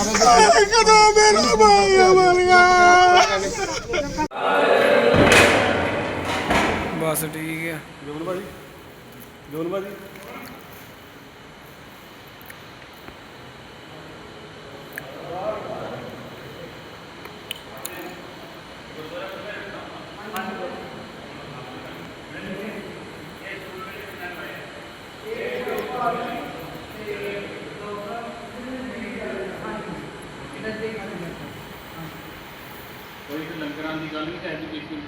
ਕਦੋਂ ਮੇਰਾ ਭਾਈ ਮਰ ਗਿਆ ਬਸ ਠੀਕ ਆ। ਜੋਨ ਭਾਜੀ? ਜੋਨ ਭਾਜੀ? ਗੱਲ ਨਹੀਂ ਹੈ ਐਜੂਕੇਸ਼ਨ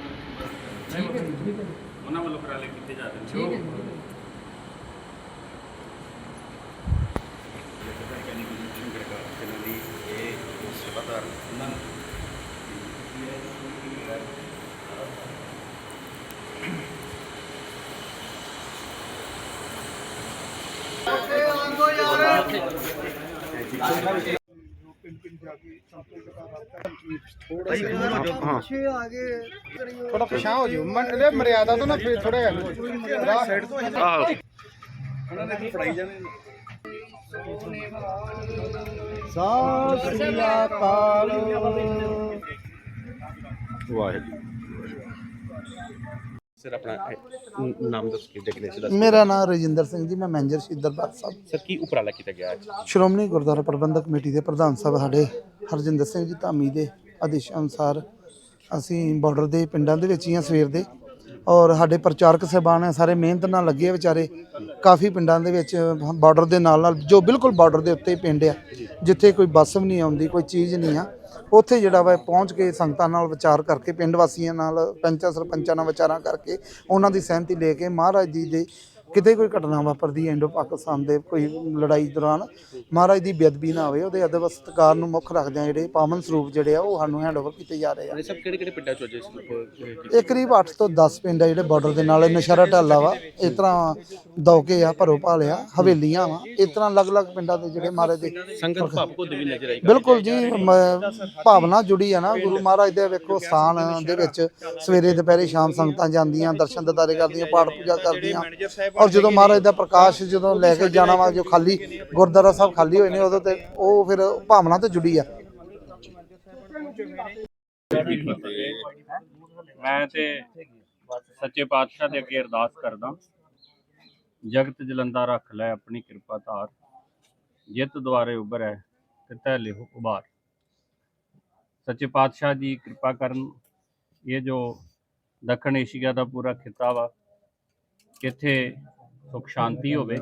ਠੀਕ ਹੈ ਠੀਕ ਹੈ ਉਹਨਾਂ ਵੱਲੋਂ ਉਪਰਾਲੇ ਕੀਤੇ ਜਾ ਰਹੇ ਨੇ ਠੀਕ ਹੈ ਥੋੜਾ ਪਿਛਾਂ ਹੋ ਜਾਓ ਮਨ ਇਹ ਮਰਿਆਦਾ ਤੋਂ ਨਾ ਫਿਰ ਥੋੜਾ ਰਾਹ ਸਾਈਡ ਤੋਂ ਸਤਿ ਸ੍ਰੀ ਅਕਾਲ। ਸਰ ਆਪਣਾ ਇਹ ਨਾਮ ਦੱਸ ਕੇ ਡੈਗਨੇਸ਼ਨ ਦਾ ਮੇਰਾ ਨਾਮ ਰਜਿੰਦਰ ਸਿੰਘ ਜੀ ਮੈਂ ਮੈਨੇਜਰ ਸ਼ਹੀਦ ਦਰਬਾਰ ਸਾਹਿਬ। ਸਰ ਕੀ ਉਪਰਾਲਾ ਕੀਤਾ ਗਿਆ ਅੱਜ? ਸ਼੍ਰੋਮਣੀ ਗੁਰਦੁਆਰਾ ਪ੍ਰਬੰਧਕ ਕਮੇਟੀ ਦੇ ਪ੍ਰਧਾਨ ਸਾਹਿਬ ਸਾਡੇ ਹਰਜਿੰਦਰ ਸਿੰਘ ਜੀ ਧਾਮੀ ਦੇ ਆਦੇਸ਼ ਅਨੁਸਾਰ ਅਸੀਂ ਬਾਰਡਰ ਦੇ ਪਿੰਡਾਂ ਦੇ ਵਿੱਚ ਹੀ ਹਾਂ ਸਵੇਰ ਦੇ। ਔਰ ਸਾਡੇ ਪ੍ਰਚਾਰਕ ਸਹਿਬਾਨ ਹੈ ਸਾਰੇ ਮਿਹਨਤ ਨਾਲ ਲੱਗੇ ਆ ਵਿਚਾਰੇ। ਕਾਫੀ ਪਿੰਡਾਂ ਦੇ ਵਿੱਚ ਬਾਰਡਰ ਦੇ ਨਾਲ ਨਾਲ ਜੋ ਬਿਲਕੁਲ ਬਾਰਡਰ ਦੇ ਉੱਤੇ ਪਿੰਡ ਆ ਜਿੱਥੇ ਕੋਈ ਬੱਸ ਵੀ ਨਹੀਂ ਆਉਂਦੀ ਕੋਈ ਚੀਜ਼ ਨਹੀਂ ਆ। ਉੱਥੇ ਜਿਹੜਾ ਵਾ ਪਹੁੰਚ ਕੇ ਸੰਗਤਾਂ ਨਾਲ ਵਿਚਾਰ ਕਰਕੇ, ਪਿੰਡ ਵਾਸੀਆਂ ਨਾਲ, ਪੰਚਾਂ, ਸਰਪੰਚਾਂ ਨਾਲ ਵਿਚਾਰਾਂ ਕਰਕੇ, ਉਹਨਾਂ ਦੀ ਸਹਿਮਤੀ ਲੈ ਕੇ ਮਹਾਰਾਜ ਜੀ ਦੇ ਕਿਤੇ ਕੋਈ ਘਟਨਾ ਵਾਪਰਦੀ ਹੈ ਇੰਡੋ ਪਾਕਿਸਤਾਨ ਦੇ ਕੋਈ ਲੜਾਈ ਦੌਰਾਨ ਮਹਾਰਾਜ ਦੀ ਬੇਅਦਬੀ ਨਾ ਹੋਵੇ ਉਹਦੇ ਅਦਬ ਸਤਿਕਾਰ ਨੂੰ ਮੁੱਖ ਰੱਖਦਿਆਂ ਜਿਹੜੇ ਪਾਵਨ ਸਰੂਪ ਜਿਹੜੇ ਆ ਉਹ ਸਾਨੂੰ ਹੈਂਡਓਵਰ ਕੀਤੇ ਜਾ ਰਹੇ ਆ। ਇਹ ਸਭ ਕਿਹੜੇ ਕਿਹੜੇ ਪਿੰਡਾਂ ਚੋਂ ਅੱਜ ਇਹ ਕਰੀਬ 8 ਤੋਂ 10 ਪਿੰਡ ਆ ਜਿਹੜੇ ਬਾਰਡਰ ਦੇ ਨਾਲ ਨਸ਼ਹਿਰਾ ਢਾਲਾ ਵਾ ਇਸ ਤਰ੍ਹਾਂ ਦੌਕੇ ਆ ਭਰੋ ਭਾਲਿਆ ਹਵੇਲੀਆਂ ਵਾ ਇਸ ਤਰ੍ਹਾਂ ਅਲੱਗ-ਅਲੱਗ ਪਿੰਡਾਂ ਦੇ ਜਿਹੜੇ ਮਹਾਰਾਜ ਦੇ ਸੰਗਤ ਭਾਵ ਕੋ ਵੀ ਨਜ਼ਰ ਆਈ? ਬਿਲਕੁਲ ਜੀ ਭਾਵਨਾ ਜੁੜੀ ਆ ਨਾ ਗੁਰੂ ਮਹਾਰਾਜ ਦੇ ਵੇਖੋ ਸਥਾਨ ਦੇ ਵਿੱਚ ਸਵੇਰੇ ਦੁਪਹਿਰੇ ਸ਼ਾਮ ਸੰਗਤਾਂ ਜਾਂਦੀਆਂ ਦਰਸ਼ਨ ਦਿਦਾਰੇ ਕਰਦੀਆਂ ਪਾਠ ਪੂਜਾ ਕਰਦੀਆਂ ਔਰ ਜਦੋਂ ਮਹਾਰਾਜ ਦਾ ਪ੍ਰਕਾਸ਼ ਜਦੋਂ ਲੈ ਕੇ ਜਾਣਾ ਵਾ ਜੋ ਖਾਲੀ ਗੁਰਦੁਆਰਾ ਸਾਹਿਬ ਖਾਲੀ ਹੋਏ ਨੇ ਉਦੋਂ ਤੇ ਉਹ ਫਿਰ ਭਾਵਨਾ ਤੇ ਜੁੜੀ ਆ। ਮੈਂ ਤੇ ਸੱਚੇ ਪਾਤਸ਼ਾਹ ਦੇ ਅੱਗੇ ਅਰਦਾਸ ਕਰਦਾ ਜਗਤ ਜਲੰਦਾ ਰੱਖ ਲੈ ਆਪਣੀ ਕਿਰਪਾ ਧਾਰ। ਜਿੱਤ ਦੁਆਰੇ ਉਭਰੈ ਤੇ ਤੈ ਲਿਹੁ ਉਬਾਰ ਸੱਚੇ ਪਾਤਸ਼ਾਹ ਜੀ ਕਿਰਪਾ ਕਰਨ ਇਹ ਜੋ ਦੱਖਣ ਏਸ਼ੀਆ ਦਾ ਪੂਰਾ ਖਿੱਤਾ ਵਾ ਜਿੱਥੇ ਸੁਖ ਸ਼ਾਂਤੀ ਹੋਵੇ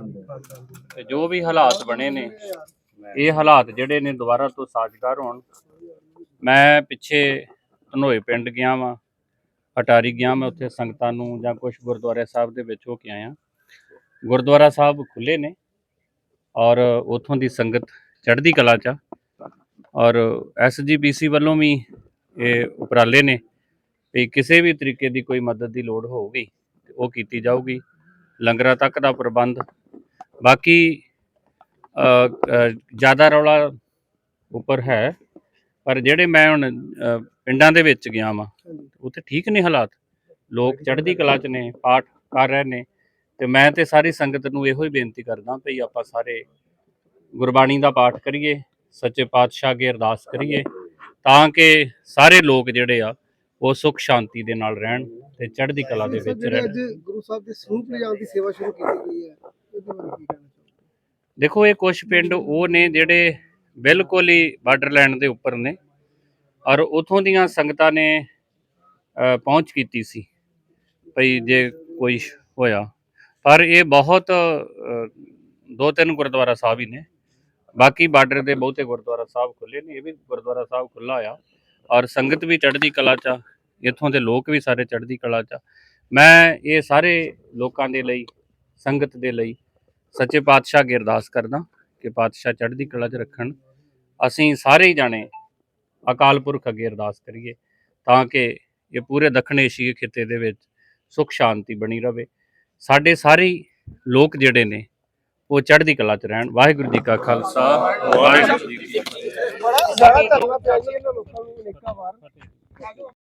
ਤੇ ਜੋ ਵੀ ਹਾਲਾਤ ਬਣੇ ਨੇ, ਇਹ ਹਾਲਾਤ ਜਿਹੜੇ ਨੇ ਦੁਬਾਰਾ ਤੋਂ ਸਾਜ਼ਗਾਰ ਹੋਣ ਮੈਂ ਪਿੱਛੇ ਧਨੋਏ ਪਿੰਡ ਗਿਆ ਵਾਂ, ਅਟਾਰੀ ਗਿਆ ਮੈਂ ਉੱਥੇ ਸੰਗਤਾਂ ਨੂੰ ਜਾਂ ਕੁਝ ਗੁਰਦੁਆਰੇ ਸਾਹਿਬ ਦੇ ਵਿੱਚ ਹੋ ਕੇ ਆਇਆ ਗੁਰਦੁਆਰਾ ਸਾਹਿਬ ਖੁੱਲੇ ਨੇ ਔਰ ਉਥੋਂ ਦੀ ਸੰਗਤ ਚੜ੍ਹਦੀ ਕਲਾ ਚ ਆ। ਔਰ ਐਸਜੀਪੀਸੀ ਵੱਲੋਂ ਵੀ ਇਹ ਉਪਰਾਲੇ ਨੇ ਵੀ ਕਿਸੇ ਵੀ ਤਰੀਕੇ ਦੀ ਕੋਈ ਮਦਦ ਦੀ ਲੋੜ ਹੋਊਗੀ ਉਹ ਕੀਤੀ ਜਾਊਗੀ ਲੰਗਰਾਂ ਤੱਕ ਦਾ ਪ੍ਰਬੰਧ। ਬਾਕੀ ਜ਼ਿਆਦਾ ਰੌਲਾ ਉੱਪਰ ਹੈ ਪਰ ਜਿਹੜੇ ਮੈਂ ਹੁਣ ਪਿੰਡਾਂ ਦੇ ਵਿੱਚ ਗਿਆ ਵਾਂ ਉੱਥੇ ਠੀਕ ਨੇ ਹਾਲਾਤ। ਲੋਕ ਚੜ੍ਹਦੀ ਕਲਾ 'ਚ ਨੇ ਪਾਠ ਕਰ ਰਹੇ ਨੇ ਤੇ ਮੈਂ ਤੇ ਸਾਰੀ ਸੰਗਤ ਨੂੰ ਇਹੋ ਹੀ ਬੇਨਤੀ ਕਰਦਾ ਭਈ ਆਪਾਂ ਸਾਰੇ ਗੁਰਬਾਣੀ ਦਾ ਪਾਠ ਕਰੀਏ ਸੱਚੇ ਪਾਤਸ਼ਾਹ ਅੱਗੇ ਅਰਦਾਸ ਕਰੀਏ ਤਾਂ ਕਿ ਸਾਰੇ ਲੋਕ ਜਿਹੜੇ ਆ ਉਹ ਸੁਖ ਸ਼ਾਂਤੀ ਦੇ ਨਾਲ ਰਹਿਣ ਤੇ ਚੜ੍ਹਦੀ ਕਲਾ ਦੇ ਵਿੱਚ ਰਹਿਣ। ਗੁਰੂ ਸਾਹਿਬ ਦੇ ਸਰੂਪ ਲਿਜਾਣ ਦੀ ਸੇਵਾ ਸ਼ੁਰੂ ਕੀਤੀ ਗਈ ਹੈ ਇਹਦੇ ਬਾਰੇ ਕੀ ਕਹਿਣਾ ਦੇਖੋ ਇਹ ਕੁਝ ਪਿੰਡ ਉਹ ਨੇ ਜਿਹੜੇ ਬਿਲਕੁਲ ਹੀ ਬਾਰਡਰਲੈਂਡ ਦੇ ਉੱਪਰ ਨੇ ਔਰ ਉਥੋਂ ਦੀਆਂ ਸੰਗਤਾਂ ਨੇ ਪਹੁੰਚ ਕੀਤੀ ਸੀ ਭਈ ਜੇ ਕੋਈ ਹੋਇਆ। ਪਰ ਇਹ ਬਹੁਤ ਦੋ ਤਿੰਨ ਗੁਰਦੁਆਰਾ ਸਾਹਿਬ ਹੀ ਨੇ। ਬਾਕੀ ਬਾਰਡਰ ਦੇ ਬਹੁਤੇ ਗੁਰਦੁਆਰਾ ਸਾਹਿਬ ਖੁੱਲੇ ਨੇ ਇਹ ਵੀ ਗੁਰਦੁਆਰਾ ਸਾਹਿਬ ਖੁੱਲਾ ਆ। ਔਰ ਸੰਗਤ ਵੀ ਚੜ੍ਹਦੀ ਕਲਾ ਚ ਇੱਥੋਂ ਦੇ ਲੋਕ ਵੀ ਸਾਰੇ ਚੜ੍ਹਦੀ ਕਲਾ ਚ ਆ। ਮੈਂ ਇਹ ਸਾਰੇ ਲੋਕਾਂ ਦੇ ਲਈ, ਸੰਗਤ ਦੇ ਲਈ ਸੱਚੇ ਪਾਤਸ਼ਾਹ ਅੱਗੇ ਅਰਦਾਸ ਕਰਦਾ ਕਿ ਪਾਤਸ਼ਾਹ ਚੜ੍ਹਦੀ ਕਲਾ 'ਚ ਰੱਖਣ। ਅਸੀਂ ਸਾਰੇ ਹੀ ਜਾਣੇ ਅਕਾਲ ਪੁਰਖ ਅੱਗੇ ਅਰਦਾਸ ਕਰੀਏ ਤਾਂ ਕਿ ਇਹ ਪੂਰੇ ਦੱਖਣ ਏਸ਼ੀਆ ਖਿੱਤੇ ਦੇ ਵਿੱਚ ਸੁਖ ਸ਼ਾਂਤੀ ਬਣੀ ਰਵੇ। ਸਾਡੇ ਸਾਰੇ ਲੋਕ ਜਿਹੜੇ ਨੇ, ਉਹ ਚੜ੍ਹਦੀ ਕਲਾ 'ਚ ਰਹਿਣ। ਵਾਹਿਗੁਰੂ ਜੀ ਕਾ ਖਾਲਸਾ, ਵਾਹਿਗੁਰੂ ਜੀ ਕੀ ਫਤਿਹ। ਬੜਾ ਜ਼ਿਆਦਾ ਧਰਨਾ ਪਿਆ ਜੀ ਇਹਨਾਂ ਲੋਕਾਂ ਨੂੰ ਨੇਕਾ ਵਾਰ।